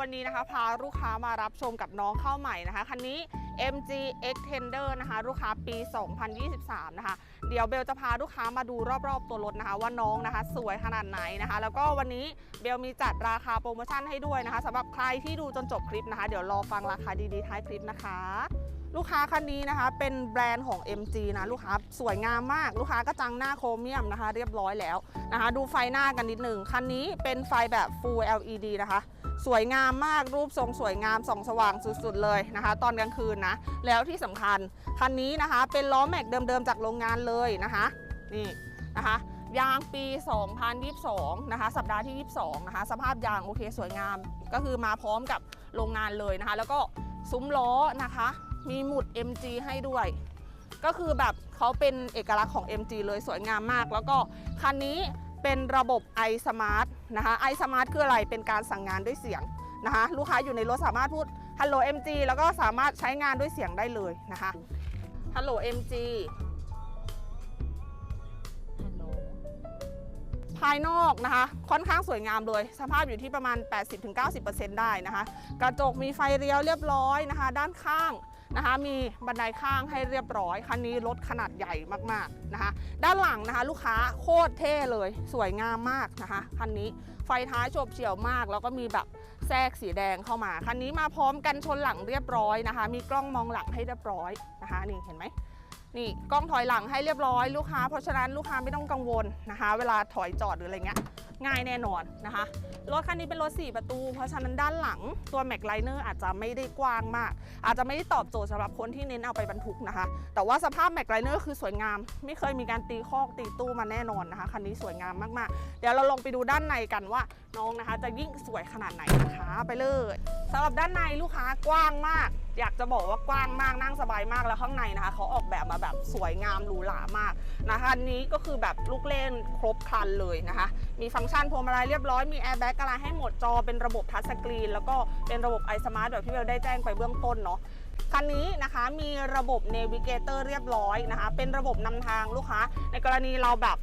วันนี้นะคะ พาลูกค้ามารับชมกับน้องเข้าใหม่นะคะคันนี้ MG Extender นะคะ ลูกค้าปี 2023 นะคะ เดี๋ยวเบลจะพาลูกค้ามาดูรอบๆตัวรถนะคะ ว่าน้องนะคะ สวยขนาดไหนนะคะ แล้วก็วันนี้เบลมีจัดราคาโปรโมชั่นให้ด้วยนะคะสำหรับใครที่ดูจนจบคลิปนะคะ เดี๋ยวรอฟังราคาดีๆท้ายคลิปนะคะลูกค้าคันนี้นะคะ เป็นแบรนด์ของ MG นะลูกค้าสวยงามมาก ลูกค้าก็จังหน้าโครเมียมนะคะ เรียบร้อยแล้วนะคะ ดูไฟหน้ากันนิดหนึ่งคันนี้เป็นไฟแบบ Full LED นะคะ สวยงามมากรูปทรงสวยงามส่องสว่างสุดๆเลยนะคะ ตอนกลางคืนนะ แล้วที่สำคัญคันนี้นะคะ เป็นล้อแม็กเดิมๆจากโรงงานเลยนะคะนี่นะคะยางปี 2022 นะคะ สัปดาห์ที่ 22 นะคะ สภาพยางโอเคสวยงาม ก็คือมาพร้อมกับโรงงานเลยนะคะ แล้วก็ซุ้มล้อนะคะ มีหมุด MG ให้ด้วย ก็คือแบบเขาเป็นเอกลักษณ์ของ MG เลยสวยงามมาก แล้วก็คันนี้ เป็นระบบ iSmart นะคะ iSmart คืออะไรเป็นการสั่งงานด้วยเสียงนะคะ ลูกค้าอยู่ในรถสามารถพูด Hello MG แล้วก็สามารถใช้งานด้วยเสียงได้เลยนะคะ Hello MG ภายนอกนะคะ ค่อนข้างสวยงามเลย สภาพอยู่ที่ประมาณ 80-90%ได้นะคะ กระจกมีไฟเลี้ยวเรียบร้อยนะคะ ด้านข้างนะคะ มีบันไดข้างให้เรียบร้อย คันนี้รถขนาดใหญ่มากๆนะคะ ด้านหลังนะคะ ลูกค้าโคตรเท่เลย สวยงามมากนะคะคันนี้ไฟท้ายโฉบเฉี่ยวมาก แล้วก็มีแบบแทรกสีแดงเข้ามาคันนี้มาพร้อมกันชนหลังเรียบร้อยนะคะ มีกล้องมองหลังให้เรียบร้อยนะคะนี่เห็นไหม นี่กล้องถอยหลังให้เรียบร้อยลูกค้า เพราะฉะนั้นลูกค้าไม่ต้องกังวลนะคะ เวลาถอยจอดหรืออะไรเงี้ยง่ายแน่นอนนะคะ รถคันนี้เป็นรถ 4 ประตู เพราะฉะนั้นด้านหลังตัวแม็กไลเนอร์อาจจะไม่ได้กว้างมาก อาจจะไม่ได้ตอบโจทย์สำหรับคนที่เน้นเอาไปบรรทุกนะคะ แต่ว่าสภาพแม็กไลเนอร์คือสวยงาม ไม่เคยมีการตีคอกตีตู้มาแน่นอนนะคะ คันนี้สวยงามมากๆ เดี๋ยวเราลองไปดูด้านในกันว่าน้องนะคะ จะยิ่งสวยขนาดไหนนะคะ ไปเลย สำหรับด้านในลูกค้ากว้างมาก อยากจะบอกว่ากว้างมากนั่งสบายมากแล้วข้างในนะคะเขาออกแบบมาแบบสวยงามหรูหรามากนะคะอันนี้ก็คือแบบลูกเล่นครบครันเลยนะคะ มีฟังก์ชันพวงมาลัยเรียบร้อยมีแอร์แบ็กอะไรให้หมดจอเป็นระบบทัชสกรีนแล้วก็เป็นระบบ iSmart แบบที่เราได้แจ้งไปเบื้องต้นเนาะคันนี้นะคะมีระบบ Navigator เรียบร้อยนะคะ เป็นระบบนำทางลูกค้า ในกรณีเราแบบ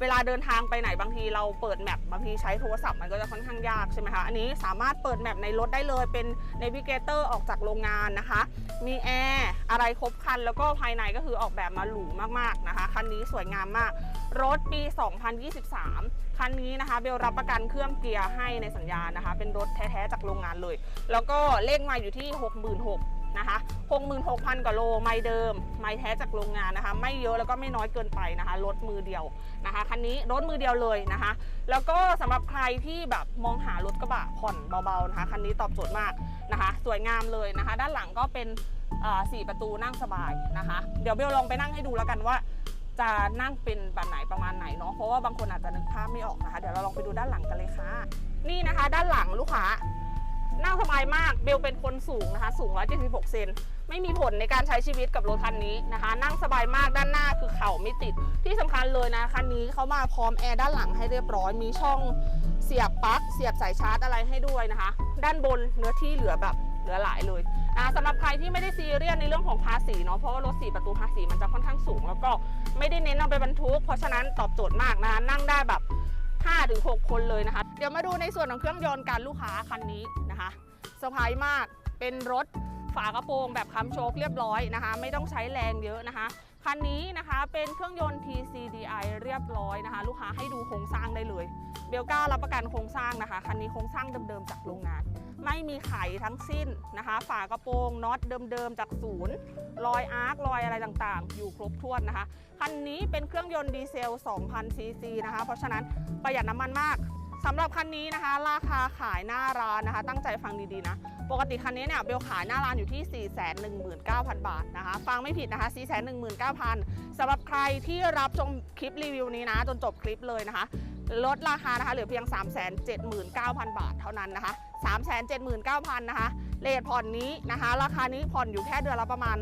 เวลาเดินทางไปไหนบางทีเราเปิดแมปบางทีใช้โทรศัพท์มันก็จะค่อนข้างยากใช่ไหมคะ อันนี้สามารถเปิดแมปในรถได้เลยเป็น Navigator ออกจากโรงงานนะคะ มีแอร์อะไรครบครัน แล้วก็ภายในก็คือออกแบบมาหรูมากๆนะคะ คันนี้สวยงามมาก รถปี 2023 คันนี้นะคะเบลรับประกันเครื่องเกียร์ให้ในสัญญานะคะ เป็นรถแท้ๆจากโรงงานเลย แล้วก็เลขมาอยู่ที่ 66,000 นะคะ66,000กว่าโลไม่เดิม ไม่แท้จากโรงงานนะคะ ไม่เยอะแล้วก็ไม่น้อยเกินไปนะคะรถมือเดียวนะคะคันนี้รถมือเดียวเลยนะคะ แล้วก็สำหรับใครที่แบบมองหารถกระบะผ่อนเบาๆนะคะคันนี้ตอบโจทย์มากนะคะ สวยงามเลยนะคะ ด้านหลังก็เป็นสี่ประตูนั่งสบายนะคะ เดี๋ยวเบลลองไปนั่งให้ดูแล้วกันว่าจะนั่งเป็นแบบไหนประมาณไหนเนาะเพราะว่าบางคนอาจจะนึกภาพไม่ออกนะคะ เดี๋ยวเราลองไปดูด้านหลังกันเลยค่ะ นี่นะคะ ด้านหลังลูกค้า นั่งสบายมากเบลเป็นคนสูงนะคะ สูง 176 เซนไม่มีผลในการใช้ชีวิตกับรถคันนี้นะคะ นั่งสบายมากด้านหน้าคือเข่าไม่ติด ที่สำคัญเลยนะคันนี้เขามาพร้อมแอร์ด้านหลังให้เรียบร้อย มีช่องเสียบปลั๊กเสียบสายชาร์จอะไรให้ด้วยนะคะ ด้านบนเนื้อที่เหลือแบบเหลือหลายเลยนะสำหรับใครที่ไม่ได้ซีเรียสในเรื่องของภาษีเนาะเพราะว่ารถ4ประตูภาษีมันจะค่อนข้างสูง แล้วก็ไม่ได้เน้นเอาไปบรรทุก เพราะฉะนั้นตอบโจทย์มากนะคะนั่งได้แบบ 5ถึง6คนเลยนะคะ เดี๋ยวมาดูในส่วนของเครื่องยนต์การลูกค้าคันนี้นะคะเซอร์ไพรส์มากเป็นรถฝากระโปรงแบบค้ำโชคเรียบร้อยนะคะ ไม่ต้องใช้แรงเยอะนะคะ คันนี้นะคะเป็นเครื่องยนต์ TCDI เรียบร้อยนะคะ ลูกค้าให้ดูโครงสร้างได้เลย เบลก้ารับประกันโครงสร้างนะคะ คันนี้โครงสร้างเดิมๆจากโรงงาน ไม่มีไขทั้งสิ้นนะคะ ฝากระโปรงน็อตเดิมๆจากศูนย์รอยอาร์ครอยอะไรต่างๆ อยู่ครบถ้วนนะคะ คันนี้เป็นเครื่องยนต์ดีเซล 2,000ซีซีนะคะ เพราะฉะนั้นประหยัดน้ำมันมาก สำหรับคันนี้นะคะ ราคาขายหน้าร้านนะคะ ตั้งใจฟังดีๆนะ ปกติคันนี้เนี่ยเบลขายหน้าร้านอยู่ที่ 419,000 บาทนะคะ ฟังไม่ผิดนะคะ 419,000สำหรับใครที่รับชมคลิปรีวิวนี้นะ จนจบคลิปเลยนะคะ ลดราคานะคะเหลือเพียง 379,000 บาทเท่านั้นนะคะ 379,000นะคะเลทผ่อนนี้นะคะ ราคานี้ผ่อนอยู่แค่เดือนละประมาณ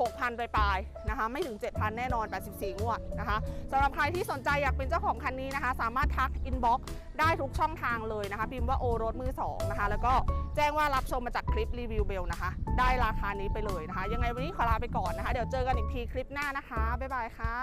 6,000 ไปปลายๆนะคะ ไม่ถึง 7,000 แน่นอน 84 งวดนะคะสำหรับใครที่สนใจอยากเป็นเจ้าของคันนี้นะคะ สามารถทักอินบ็อกซ์ได้ทุกช่องทางเลยนะคะ พิมพ์ว่าโอรถมือ 2 นะคะ แล้วก็แจ้งว่ารับชมมาจากคลิปรีวิวเบลนะคะ ได้ราคานี้ไปเลยนะคะ ยังไงวันนี้ขอลาไปก่อนนะคะ เดี๋ยวเจอกันอีกทีคลิปหน้านะคะ บ๊ายบายค่ะ